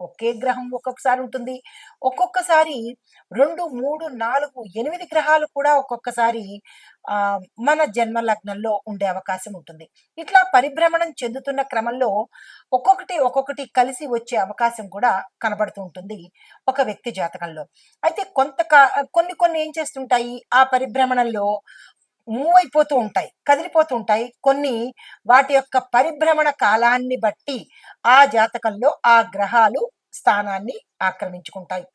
ఒకే గ్రహం ఒక్కొక్కసారి ఉంటుంది. ఒక్కొక్కసారి రెండు మూడు నాలుగు ఎనిమిది గ్రహాలు కూడా ఒక్కొక్కసారి ఆ మన జన్మ లగ్నంలో ఉండే అవకాశం ఉంటుంది. ఇట్లా పరిభ్రమణం చెందుతున్న క్రమంలో ఒక్కొక్కటి ఒక్కొక్కటి కలిసి వచ్చే అవకాశం కూడా కనబడుతూ ఉంటుంది ఒక వ్యక్తి జాతకంలో. అయితే కొంత కొన్ని కొన్ని ఏం చేస్తుంటాయి? ఆ పరిభ్రమణంలో మూవ్ అయిపోతూ ఉంటాయి కదిలిపోతూ ఉంటాయి. కొన్ని వాటి యొక్క పరిభ్రమణ కాలాన్ని బట్టి ఆ జాతకంలో ఆ గ్రహాలు స్థానాన్ని ఆక్రమించుకుంటాయి.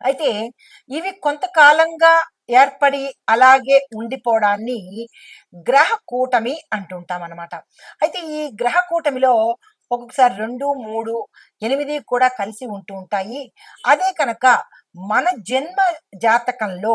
అయితే ఇవి కొంతకాలంగా ఏర్పడి అలాగే ఉండిపోవడాన్ని గ్రహ కూటమి అంటుంటాం అనమాట అయితే ఈ గ్రహ కూటమిలో ఒక్కొక్కసారి రెండు మూడు ఎనిమిది కూడా కలిసి ఉంటూ ఉంటాయి. అదే కనుక మన జన్మ జాతకంలో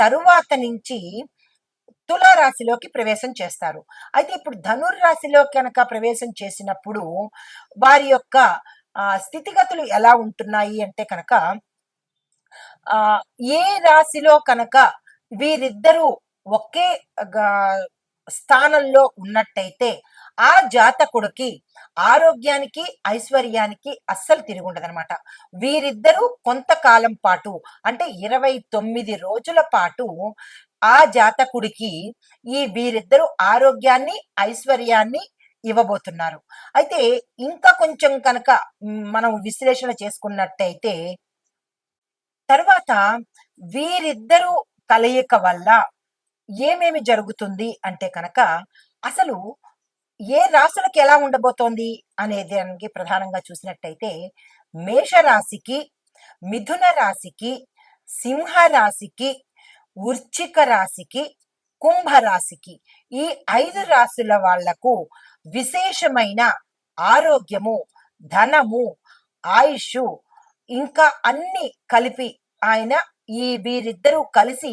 తరువాత నుంచి తులారాశిలోకి ప్రవేశం చేస్తారు. అయితే ఇప్పుడు ధనుర్రాశిలో కనుక ప్రవేశం చేసినప్పుడు వారి యొక్క స్థితిగతులు ఎలా ఉంటున్నాయి అంటే కనుక ఆ ఏ రాశిలో కనుక వీరిద్దరూ ఒకే స్థానంలో ఉన్నట్టయితే ఆ జాతకుడికి ఆరోగ్యానికి ఐశ్వర్యానికి అస్సలు తిరిగి ఉండదన్నమాట వీరిద్దరూ కొంతకాలం పాటు అంటే ఇరవై తొమ్మిది రోజుల పాటు ఆ జాతకుడికి ఈ వీరిద్దరూ ఆరోగ్యాన్ని ఐశ్వర్యాన్ని ఇవ్వబోతున్నారు. అయితే ఇంకా కొంచెం కనుక మనం విశ్లేషణ చేసుకున్నట్టయితే తర్వాత వీరిద్దరూ కలయిక వల్ల ఏమేమి జరుగుతుంది అంటే కనుక అసలు ఏ రాశులకు ఎలా ఉండబోతోంది అనే దానికి ప్రధానంగా చూసినట్టయితే మేషరాశికి మిథున రాశికి సింహ రాశికి వృచ్చిక రాశికి కుంభ రాశికి ఈ ఐదు రాశుల వాళ్ళకు విశేషమైన ఆరోగ్యము ధనము ఆయుష్ ఇంకా అన్ని కలిపి ఆయన ఈ వీరిద్దరూ కలిసి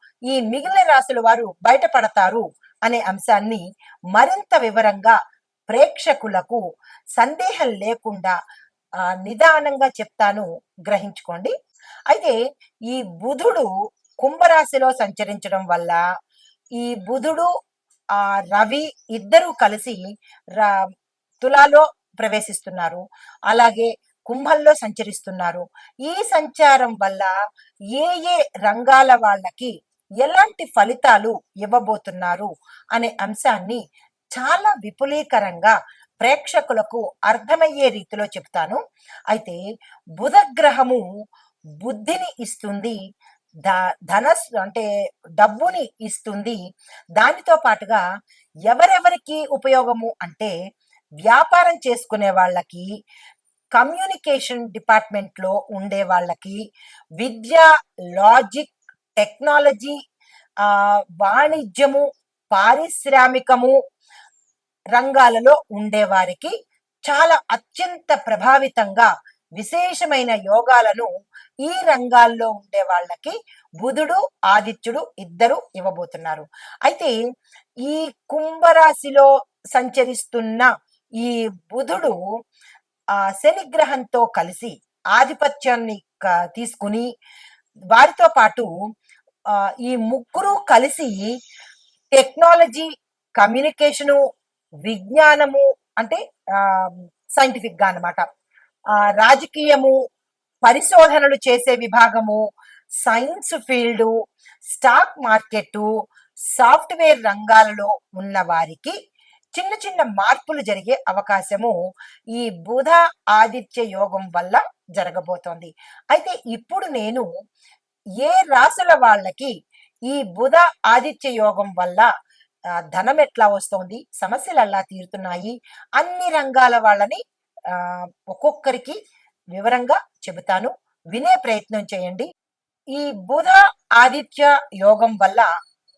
ఈ మిగిలిన రాశుల వారు బయటపడతారు అనే అంశాన్ని మరింత వివరంగా ప్రేక్షకులకు సందేహం లేకుండా నిదానంగా చెప్తాను. గ్రహించుకోండి. అయితే ఈ బుధుడు కుంభరాశిలో సంచరించడం వల్ల ఈ బుధుడు ఆ రవి ఇద్దరూ కలిసి తులాలో ప్రవేశిస్తున్నారు. అలాగే కుంభంలో సంచరిస్తున్నారు. ఈ సంచారం వల్ల ఏ ఏ రంగాల వాళ్ళకి ఎలాంటి ఫలితాలు ఇవ్వబోతున్నారు అనే అంశాన్ని చాలా విపులీకరంగా ప్రేక్షకులకు అర్థమయ్యే రీతిలో చెప్తాను అయితే బుధగ్రహము బుద్ధిని ఇస్తుంది ధ ధనస్ అంటే డబ్బుని ఇస్తుంది. దానితో పాటుగా ఎవరెవరికి ఉపయోగము అంటే వ్యాపారం చేసుకునే వాళ్ళకి కమ్యూనికేషన్ డిపార్ట్మెంట్లో ఉండే వాళ్ళకి విద్య లాజిక్ టెక్నాలజీ వాణిజ్యము పారిశ్రామికము రంగాలలో ఉండేవారికి చాలా అత్యంత ప్రభావితంగా విశేషమైన యోగాలను ఈ రంగాల్లో ఉండే వాళ్ళకి బుధుడు ఆదిత్యుడు ఇద్దరు ఇవ్వబోతున్నారు. అయితే ఈ కుంభరాశిలో సంచరిస్తున్న ఈ బుధుడు ఆ శనిగ్రహంతో కలిసి ఆధిపత్యాన్ని తీసుకుని వారితో పాటు ఈ ముగ్గురు కలిసి టెక్నాలజీ కమ్యూనికేషను విజ్ఞానము అంటే సైంటిఫిక్గా అనమాట రాజకీయము పరిశోధనలు చేసే విభాగము science field stock market software రంగాలలో ఉన్న వారికి చిన్న చిన్న మార్పులు జరిగే అవకాశము ఈ బుధ ఆదిత్య యోగం వల్ల జరగబోతోంది. అయితే ఇప్పుడు నేను ఏ రాశుల వాళ్ళకి ఈ బుధ ఆదిత్య యోగం వల్ల ధనం ఎట్లా వస్తోంది సమస్యలు ఎలా తీరుతున్నాయి అన్ని రంగాల వాళ్ళని ఒక్కొక్కరికి వివరంగా చెబుతాను. వినే ప్రయత్నం చేయండి. ఈ బుధ ఆదిత్య యోగం వల్ల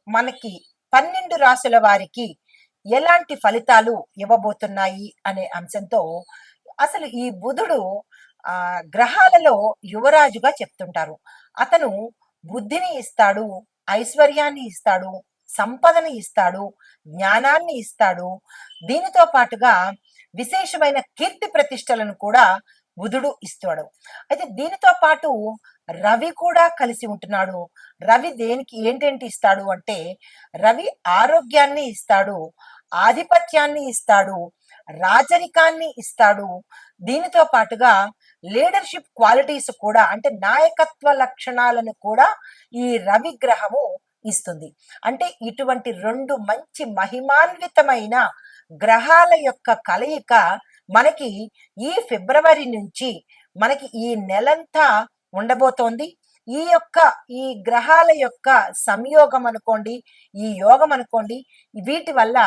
మనకి పన్నెండు రాసుల వారికి ఎలాంటి ఫలితాలు ఇవ్వబోతున్నాయి అనే అంశంతో అసలు ఈ బుధుడు ఆ గ్రహాలలో యువరాజుగా చెప్తుంటారు. అతను బుద్ధిని ఇస్తాడు ఐశ్వర్యాన్ని ఇస్తాడు సంపదని ఇస్తాడు జ్ఞానాన్ని ఇస్తాడు. దీనితో పాటుగా విశేషమైన కీర్తి ప్రతిష్టలను కూడా బుధుడు ఇస్తాడు. అయితే దీనితో పాటు రవి కూడా కలిసి ఉంటున్నాడు. రవి దేనికి ఏంటేంటి ఇస్తాడు అంటే రవి ఆరోగ్యాన్ని ఇస్తాడు ఆధిపత్యాన్ని ఇస్తాడు రాజరికాన్ని ఇస్తాడు. దీనితో పాటుగా లీడర్షిప్ క్వాలిటీస్ కూడా అంటే నాయకత్వ లక్షణాలను కూడా ఈ రవి గ్రహము ఇస్తుంది. అంటే ఇటువంటి రెండు మంచి మహిమాన్వితమైన గ్రహాల యొక్క కలయిక మనకి ఈ ఫిబ్రవరి నుంచి మనకి ఈ నెలంతా ఉండబోతోంది. ఈ యొక్క ఈ గ్రహాల యొక్క సంయోగం అనుకోండి ఈ యోగం అనుకోండి వీటి వల్ల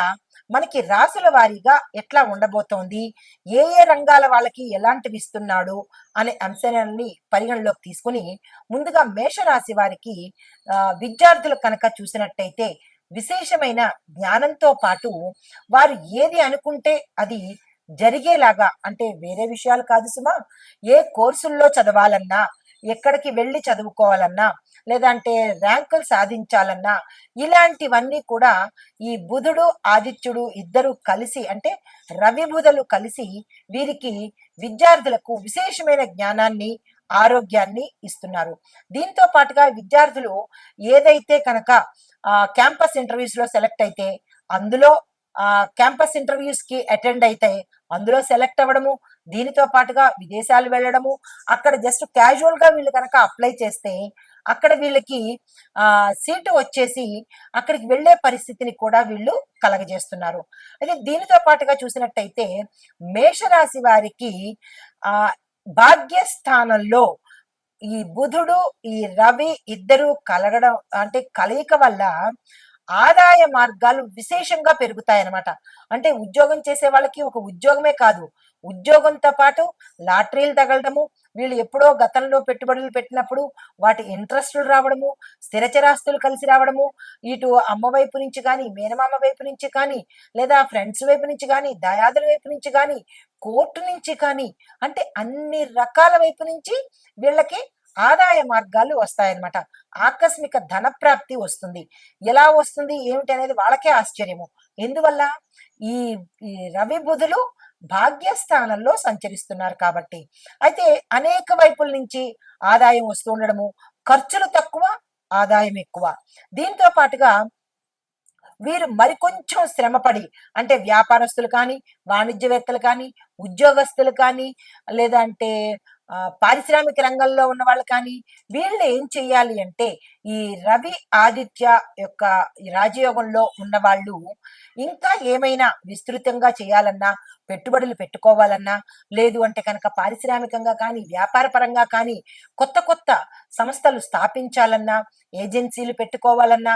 మనకి రాసుల వారీగా ఎట్లా ఉండబోతోంది? ఏ ఏ రంగాల వాళ్ళకి ఎలాంటివి ఇస్తున్నాడు? అనే అంశాన్ని పరిగణలోకి తీసుకుని ముందుగా మేషరాశి వారికి విద్యార్థులు కనుక చూసినట్టయితే విశేషమైన జ్ఞానంతో పాటు వారు ఏది అనుకుంటే అది జరిగేలాగా అంటే వేరే విషయాలు కాదు సుమా ఏ కోర్సుల్లో చదవాలన్నా ఎక్కడికి వెళ్ళి చదువుకోవాలన్నా లేదంటే ర్యాంకులు సాధించాలన్నా ఇలాంటివన్నీ కూడా ఈ బుధుడు ఆదిత్యుడు ఇద్దరు కలిసి అంటే రవి బుధలు కలిసి వీరికి విద్యార్థులకు విశేషమైన జ్ఞానాన్ని ఆరోగ్యాన్ని ఇస్తున్నారు. దీంతో పాటుగా విద్యార్థులు ఏదైతే కనుక క్యాంపస్ ఇంటర్వ్యూస్లో సెలెక్ట్ అయితే అందులో క్యాంపస్ ఇంటర్వ్యూస్కి అటెండ్ అయితే అందులో సెలెక్ట్ అవ్వడము దీనితో పాటుగా విదేశాలు వెళ్ళడము అక్కడ జస్ట్ క్యాజువల్గా వీళ్ళు కనుక అప్లై చేస్తే అక్కడ వీళ్ళకి ఆ సీటు వచ్చేసి అక్కడికి వెళ్ళే పరిస్థితిని కూడా వీళ్ళు కలగజేస్తున్నారు. అయితే దీనితో పాటుగా చూసినట్టయితే మేషరాశి వారికి ఆ భాగ్యస్థానంలో ఈ బుధుడు ఈ రవి ఇద్దరు కలగడం అంటే కలయిక వల్ల ఆదాయ మార్గాలు విశేషంగా పెరుగుతాయన్నమాట. అంటే ఉద్యోగం చేసే వాళ్ళకి ఒక ఉద్యోగమే కాదు ఉద్యోగంతో పాటు లాటరీలు తగలడము వీళ్ళు ఎప్పుడో గతంలో పెట్టుబడులు పెట్టినప్పుడు వాటి ఇంట్రెస్టులు రావడము స్థిరచరాస్తులు కలిసి రావడము ఇటు అమ్మ వైపు నుంచి కానీ మేనమామ వైపు నుంచి కానీ లేదా ఫ్రెండ్స్ వైపు నుంచి కానీ దయాదుల వైపు నుంచి కానీ కోర్టు నుంచి కానీ అంటే అన్ని రకాల వైపు నుంచి వీళ్ళకి ఆదాయ మార్గాలు వస్తాయన్నమాట. ఆకస్మిక ధన ప్రాప్తి వస్తుంది. ఎలా వస్తుంది ఏమిటి అనేది వాళ్ళకే ఆశ్చర్యము. ఎందువల్ల? ఈ ఈ రవి బుధులు భాగ్యస్థానంలో సంచరిస్తున్నారు కాబట్టి. అయితే అనేక వైపుల నుంచి ఆదాయం వస్తూ ఉండడము ఖర్చులు తక్కువ ఆదాయం ఎక్కువ. దీంతో పాటుగా వీరు మరికొంచెం శ్రమపడి అంటే వ్యాపారస్తులు కానీ వాణిజ్యవేత్తలు కానీ ఉద్యోగస్తులు కానీ లేదంటే పారిశ్రామిక రంగంలో ఉన్న వాళ్ళు కానీ వీళ్ళు ఏం చెయ్యాలి అంటే ఈ రవి ఆదిత్య యొక్క రాజయోగంలో ఉన్న వాళ్ళు ఇంకా ఏమైనా విస్తృతంగా చేయాలన్నా పెట్టుబడులు పెట్టుకోవాలన్నా లేదు అంటే కనుక పారిశ్రామికంగా కానీ వ్యాపార పరంగా కానీ కొత్త కొత్త సంస్థలు స్థాపించాలన్నా ఏజెన్సీలు పెట్టుకోవాలన్నా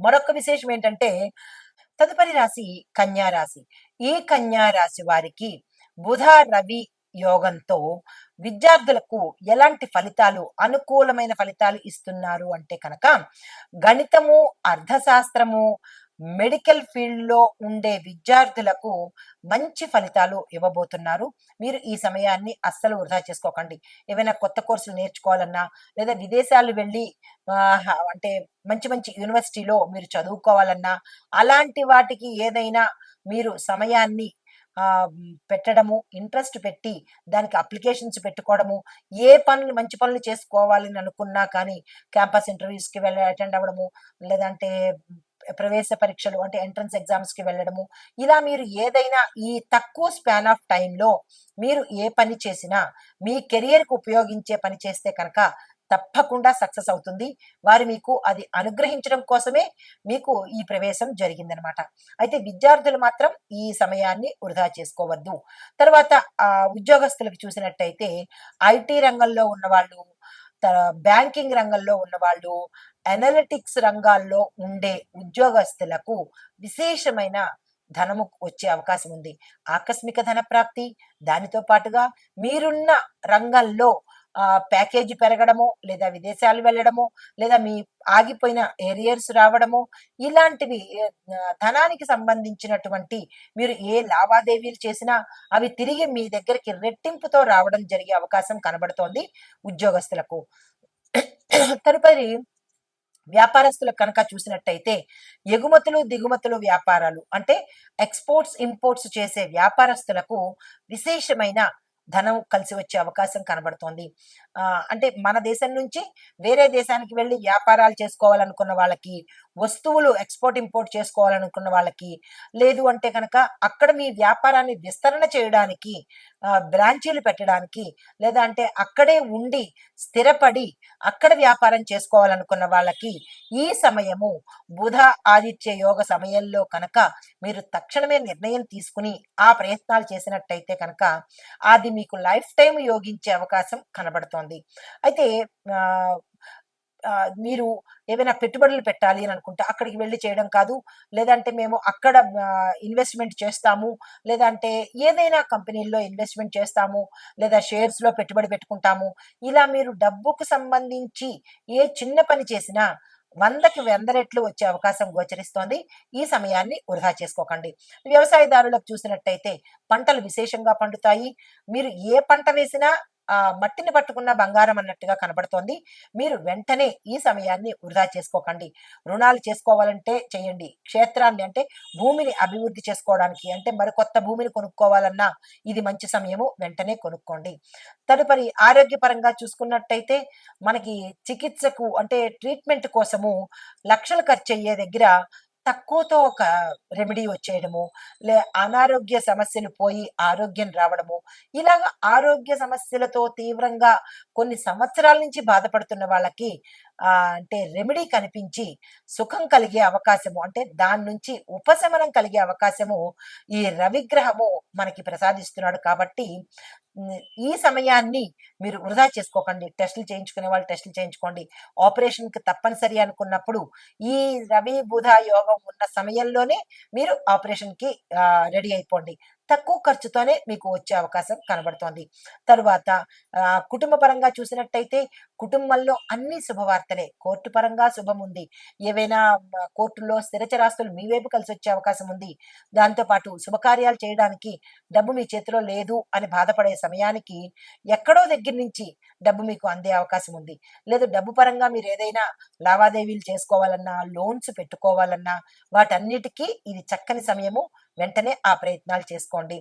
మరొక విశేషం ఏంటంటే తదుపరి రాశి కన్యా రాశి. ఈ కన్యా రాశి వారికి బుధ రవి యోగంతో విద్యార్థులకు ఎలాంటి ఫలితాలు అనుకూలమైన ఫలితాలు ఇస్తున్నారు అంటే కనుక గణితము అర్థశాస్త్రము మెడికల్ ఫీల్డ్లో ఉండే విద్యార్థులకు మంచి ఫలితాలు ఇవ్వబోతున్నారు. మీరు ఈ సమయాన్ని అస్సలు వృధా చేసుకోకండి. ఏవైనా కొత్త కోర్సులు నేర్చుకోవాలన్నా లేదా విదేశాలు వెళ్ళి అంటే మంచి మంచి యూనివర్సిటీలో మీరు చదువుకోవాలన్నా అలాంటి వాటికి ఏదైనా మీరు సమయాన్ని పెట్టడము ఇంట్రెస్ట్ పెట్టి దానికి అప్లికేషన్స్ పెట్టుకోవడము ఏ పనులు మంచి పనులు చేసుకోవాలని అనుకున్నా కానీ క్యాంపస్ ఇంటర్వ్యూస్కి వెళ్ళి అటెండ్ అవ్వడము లేదంటే ప్రవేశ పరీక్షలు అంటే ఎంట్రన్స్ ఎగ్జామ్స్కి వెళ్ళడము. ఇలా మీరు ఏదైనా ఈ తక్కువ స్పాన్ ఆఫ్ టైంలో మీరు ఏ పని చేసినా మీ కెరియర్కు ఉపయోగించే పని చేస్తే కనుక తప్పకుండా సక్సెస్ అవుతుంది. వారు మీకు అది అనుగ్రహించడం కోసమే మీకు ఈ ప్రవేశం జరిగిందనమాట. అయితే విద్యార్థులు మాత్రం ఈ సమయాన్ని వృధా చేసుకోవద్దు. తర్వాత ఆ ఉద్యోగస్తులకు చూసినట్టయితే ఐటీ రంగంలో ఉన్న వాళ్ళు బ్యాంకింగ్ రంగంలో ఉన్న వాళ్ళు అనలిటిక్స్ రంగాల్లో ఉండే ఉద్యోగస్తులకు విశేషమైన ధనము వచ్చే అవకాశం ఉంది. ఆకస్మిక ధన ప్రాప్తి దానితో పాటుగా మీరున్న రంగంలో ప్యాకేజీ పెరగడము లేదా విదేశాలు వెళ్ళడము లేదా మీ ఆగిపోయిన ఏరియర్స్ రావడము ఇలాంటివి ధనానికి సంబంధించినటువంటి మీరు ఏ లావాదేవీలు చేసినా అవి తిరిగి మీ దగ్గరికి రెట్టింపుతో రావడం జరిగే అవకాశం కనబడుతోంది ఉద్యోగస్తులకు. తదుపరి వ్యాపారస్తులు కనుక చూసినట్టయితే ఎగుమతులు దిగుమతులు వ్యాపారాలు అంటే ఎక్స్పోర్ట్స్ ఇంపోర్ట్స్ చేసే వ్యాపారస్తులకు విశేషమైన ధనం కలిసి వచ్చే అవకాశం కనబడుతోంది. అంటే మన దేశం నుంచి వేరే దేశానికి వెళ్ళి వ్యాపారాలు చేసుకోవాలనుకున్న వాళ్ళకి వస్తువులు ఎక్స్పోర్ట్ ఇంపోర్ట్ చేసుకోవాలనుకున్న వాళ్ళకి. లేదు అంటే కనుక అక్కడ మీ వ్యాపారాన్ని విస్తరణ చేయడానికి బ్రాంచీలు పెట్టడానికి లేదా అంటే అక్కడే ఉండి స్థిరపడి అక్కడ వ్యాపారం చేసుకోవాలనుకున్న వాళ్ళకి ఈ సమయము బుధ ఆదిత్య యోగ సమయంలో కనుక మీరు తక్షణమే నిర్ణయం తీసుకుని ఆ ప్రయత్నాలు చేసినట్టయితే కనుక అది మీకు లైఫ్ టైం యోగించే అవకాశం కనబడుతోంది. అయితే మీరు ఏమైనా పెట్టుబడులు పెట్టాలి అని అనుకుంటే అక్కడికి వెళ్ళి చేయడం కాదు. లేదంటే మేము అక్కడ ఇన్వెస్ట్మెంట్ చేస్తాము. లేదంటే ఏదైనా కంపెనీల్లో ఇన్వెస్ట్మెంట్ చేస్తాము. లేదా షేర్స్లో పెట్టుబడి పెట్టుకుంటాము. ఇలా మీరు డబ్బుకు సంబంధించి ఏ చిన్న పని చేసినా వందకి వంద రెట్లు వచ్చే అవకాశం గోచరిస్తోంది. ఈ సమయాన్ని వృధా చేసుకోకండి. వ్యవసాయదారులకు చూసినట్టయితే పంటలు విశేషంగా పండుతాయి. మీరు ఏ పంట వేసినా మట్టిని పట్టుకున్న బంగారం అన్నట్టుగా కనబడుతోంది. మీరు వెంటనే ఈ సమయాన్ని వృధా చేసుకోకండి. రుణాలు చేసుకోవాలంటే చేయండి. క్షేత్రాన్ని అంటే భూమిని అభివృద్ధి చేసుకోవడానికి అంటే మరికొత్త భూమిని కొనుక్కోవాలన్నా ఇది మంచి సమయము. వెంటనే కొనుక్కోండి. తదుపరి ఆరోగ్యపరంగా చూసుకున్నట్టయితే మనకి చికిత్సకు అంటే ట్రీట్మెంట్ కోసము లక్షలు ఖర్చు అయ్యే దగ్గర తక్కువతో ఒక రెమెడీ వచ్చేయడము లే అనారోగ్య సమస్యలు పోయి ఆరోగ్యం రావడము ఇలాగ ఆరోగ్య సమస్యలతో తీవ్రంగా కొన్ని సంవత్సరాల నుంచి బాధపడుతున్న వాళ్ళకి అంటే రెమెడీ కనిపించి సుఖం కలిగే అవకాశము అంటే దాని నుంచి ఉపశమనం కలిగే అవకాశము ఈ రవిగ్రహము మనకి ప్రసాదిస్తున్నాడు కాబట్టి ఈ సమయాన్ని మీరు వృధా చేసుకోకండి. టెస్టులు చేయించుకునే వాళ్ళు టెస్టులు చేయించుకోండి. ఆపరేషన్కి తప్పనిసరి అనుకున్నప్పుడు ఈ రవి బుధ యోగం ఉన్న సమయంలోనే మీరు ఆపరేషన్కి రెడీ అయిపోండి. తక్కువ ఖర్చుతోనే మీకు వచ్చే అవకాశం కనబడుతోంది. తరువాత కుటుంబ పరంగా చూసినట్టయితే కుటుంబంలో అన్ని శుభవార్తలే. కోర్టు పరంగా శుభం ఉంది. ఏవైనా కోర్టులో స్థిరచరాస్తులు మీ వైపు కలిసి వచ్చే అవకాశం ఉంది. దాంతో పాటు శుభకార్యాలు చేయడానికి డబ్బు మీ చేతిలో లేదు అని బాధపడే సమయానికి ఎక్కడో దగ్గర నుంచి డబ్బు మీకు అందే అవకాశం ఉంది. లేదు డబ్బు పరంగా మీరు ఏదైనా లావాదేవీలు చేసుకోవాలన్నా లోన్స్ పెట్టుకోవాలన్నా వాటన్నిటికీ ఇది చక్కని సమయము. వెంటనే ఆ ప్రయత్నాలు చేసుకోండి.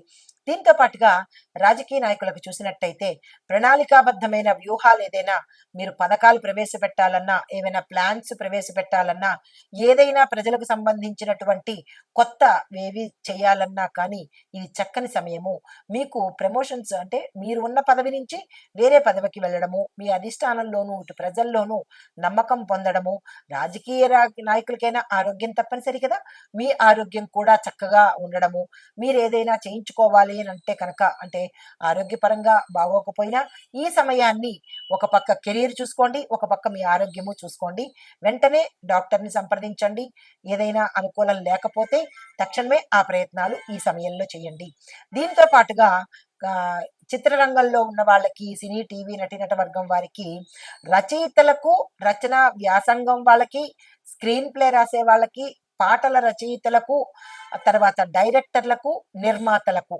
దీంతో పాటుగా రాజకీయ నాయకులకు చూసినట్టయితే ప్రణాళికాబద్ధమైన వ్యూహాలు ఏదైనా మీరు పథకాలు ప్రవేశపెట్టాలన్నా ఏమైనా ప్లాన్స్ ప్రవేశపెట్టాలన్నా ఏదైనా ప్రజలకు సంబంధించినటువంటి కొత్త ఏవి చేయాలన్నా కానీ ఇది చక్కని సమయము. మీకు ప్రమోషన్స్ అంటే మీరు ఉన్న పదవి నుంచి వేరే పదవికి వెళ్ళడము మీ అధిష్టానంలోనూ ఇటు ప్రజల్లోనూ నమ్మకం పొందడము రాజకీయ రా- నాయకులకైనా ఆరోగ్యం తప్పనిసరి కదా. మీ ఆరోగ్యం కూడా చక్కగా ఉండడము. మీరు ఏదైనా చేయించుకోవాలి అని అంటే కనుక అంటే ఆరోగ్యపరంగా బాగోకపోయినా ఈ సమయాన్ని ఒక పక్క కెరీర్ చూసుకోండి ఒక పక్క మీ ఆరోగ్యము చూసుకోండి. వెంటనే డాక్టర్ని సంప్రదించండి. ఏదైనా అనుకూలం లేకపోతే తక్షణమే ఆ ప్రయత్నాలు ఈ సమయంలో చేయండి. దీంతో పాటుగా చిత్రరంగంలో ఉన్న వాళ్ళకి సినీ టీవీ నటీనట వర్గం వారికి రచయితలకు రచన వ్యాసంగం వాళ్ళకి స్క్రీన్ ప్లే రాసే వాళ్ళకి పాటల రచయితలకు తర్వాత డైరెక్టర్లకు నిర్మాతలకు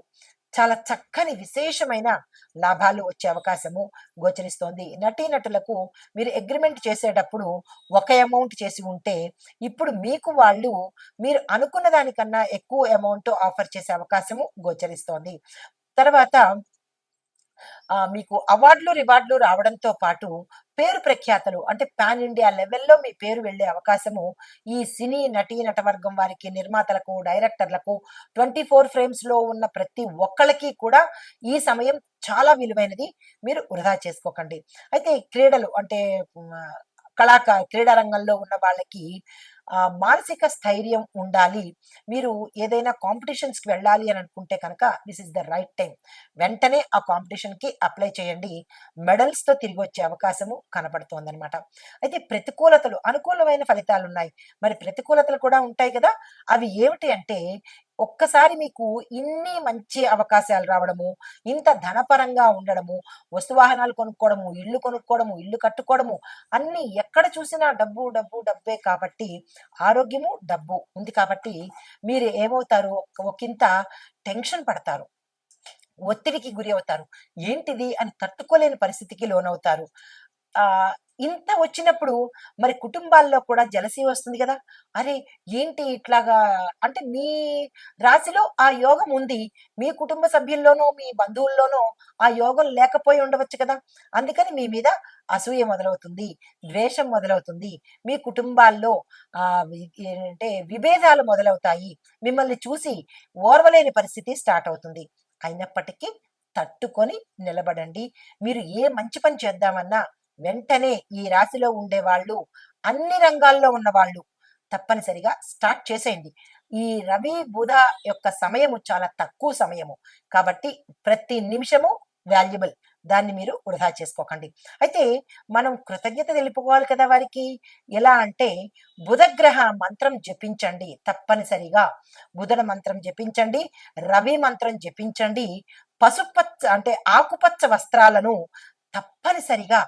చాలా చక్కని విశేషమైన లాభాలు వచ్చే అవకాశము గోచరిస్తోంది. నటీనటులకు మీరు అగ్రిమెంట్ చేసేటప్పుడు ఒక అమౌంట్ చేసి ఉంటే ఇప్పుడు మీకు వాళ్ళు మీరు అనుకున్న దానికన్నా ఎక్కువ అమౌంట్ ఆఫర్ చేసే అవకాశము గోచరిస్తోంది. తర్వాత మీకు అవార్డులు రివార్డులు రావడంతో పాటు పేరు ప్రఖ్యాతలు అంటే పాన్ ఇండియా లెవెల్లో మీ పేరు వెళ్ళే అవకాశము ఈ సినీ నటీ నటవర్గం వారికి నిర్మాతలకు డైరెక్టర్లకు ట్వంటీ ఫోర్ ఫ్రేమ్స్లో ఉన్న ప్రతి ఒక్కళ్ళకి కూడా ఈ సమయం చాలా విలువైనది. మీరు వృధా చేసుకోకండి. అయితే క్రీడలు అంటే ఉమ్, కళాక క్రీడా రంగంలో ఉన్న వాళ్ళకి మానసిక స్థైర్యం ఉండాలి. మీరు ఏదైనా కాంపిటీషన్స్కి వెళ్ళాలి అని అనుకుంటే కనుక this is the right time వెంటనే ఆ కాంపిటీషన్కి అప్లై చేయండి. మెడల్స్తో తిరిగి వచ్చే అవకాశము కనపడుతోందనమాట అయితే ప్రతికూలతలు అనుకూలమైన ఫలితాలు ఉన్నాయి మరి ప్రతికూలతలు కూడా ఉంటాయి కదా. అవి ఏమిటి అంటే ఒక్కసారి మీకు ఇన్ని మంచి అవకాశాలు రావడము ఇంత ధనపరంగా ఉండడము వస్తువాహనాలు కొనుక్కోవడము ఇల్లు కొనుక్కోవడము ఇల్లు కట్టుకోవడము అన్ని ఎక్కడ చూసినా డబ్బు డబ్బు డబ్బే కాబట్టి ఆరోగ్యము డబ్బు ఉంది కాబట్టి మీరు ఏమవుతారు? ఒకంత టెన్షన్ పడతారు. ఒత్తిడికి గురి అవుతారు. ఏంటిది అని తట్టుకోలేని పరిస్థితికి లోనవుతారు. ఆ ఇంత వచ్చినప్పుడు మరి కుటుంబాల్లో కూడా జలసీ వస్తుంది కదా! అరే ఏంటి ఇట్లాగా? అంటే మీ రాశిలో ఆ యోగం ఉంది. మీ కుటుంబ సభ్యుల్లోనూ మీ బంధువుల్లోనూ ఆ యోగం లేకపోయి ఉండవచ్చు కదా! అందుకని మీ మీద అసూయ మొదలవుతుంది ద్వేషం మొదలవుతుంది. మీ కుటుంబాల్లో ఆ ఏంటంటే విభేదాలు మొదలవుతాయి. మిమ్మల్ని చూసి ఓర్వలేని పరిస్థితి స్టార్ట్ అవుతుంది. అయినప్పటికీ తట్టుకొని నిలబడండి. మీరు ఏ మంచి పని చేద్దామన్నా వెంటనే ఈ రాశిలో ఉండే వాళ్ళు అన్ని రంగాల్లో ఉన్న వాళ్ళు తప్పనిసరిగా స్టార్ట్ చేసేయండి. ఈ రవి బుధ యొక్క సమయము చాలా తక్కువ సమయము కాబట్టి ప్రతి నిమిషము వాల్యుబుల్. దాన్ని మీరు వృధా చేసుకోకండి. అయితే మనం కృతజ్ఞత తెలుపుకోవాలి కదా వారికి? ఎలా అంటే బుధగ్రహ మంత్రం జపించండి తప్పనిసరిగా. బుధన మంత్రం జపించండి రవి మంత్రం జపించండి. పసుపచ్చ అంటే ఆకుపచ్చ వస్త్రాలను తప్పనిసరిగా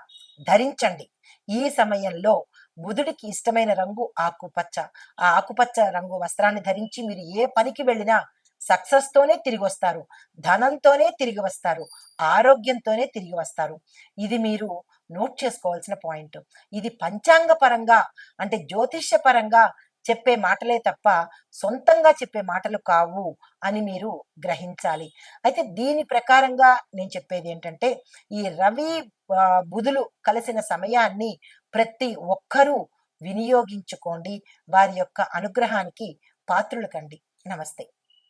ధరించండి. ఈ సమయంలో బుధుడికి ఇష్టమైన రంగు ఆకుపచ్చ. ఆ ఆకుపచ్చ రంగు వస్త్రాన్ని ధరించి మీరు ఏ పనికి వెళ్ళినా సక్సెస్తోనే తిరిగి వస్తారు. ధనంతోనే తిరిగి వస్తారు. ఆరోగ్యంతోనే తిరిగి వస్తారు. ఇది మీరు నోట్ చేసుకోవాల్సిన పాయింట్. ఇది పంచాంగ పరంగా అంటే జ్యోతిష్య పరంగా చెప్పే మాటలే తప్ప సొంతంగా చెప్పే మాటలు కావు అని మీరు గ్రహించాలి. అయితే దీని ప్రకారంగా నేను చెప్పేది ఏంటంటే ఈ రవి బుధులు కలిసిన సమయాన్ని ప్రతి ఒక్కరూ వినియోగించుకోండి. వారి యొక్క అనుగ్రహానికి పాత్రులు కండి నమస్తే.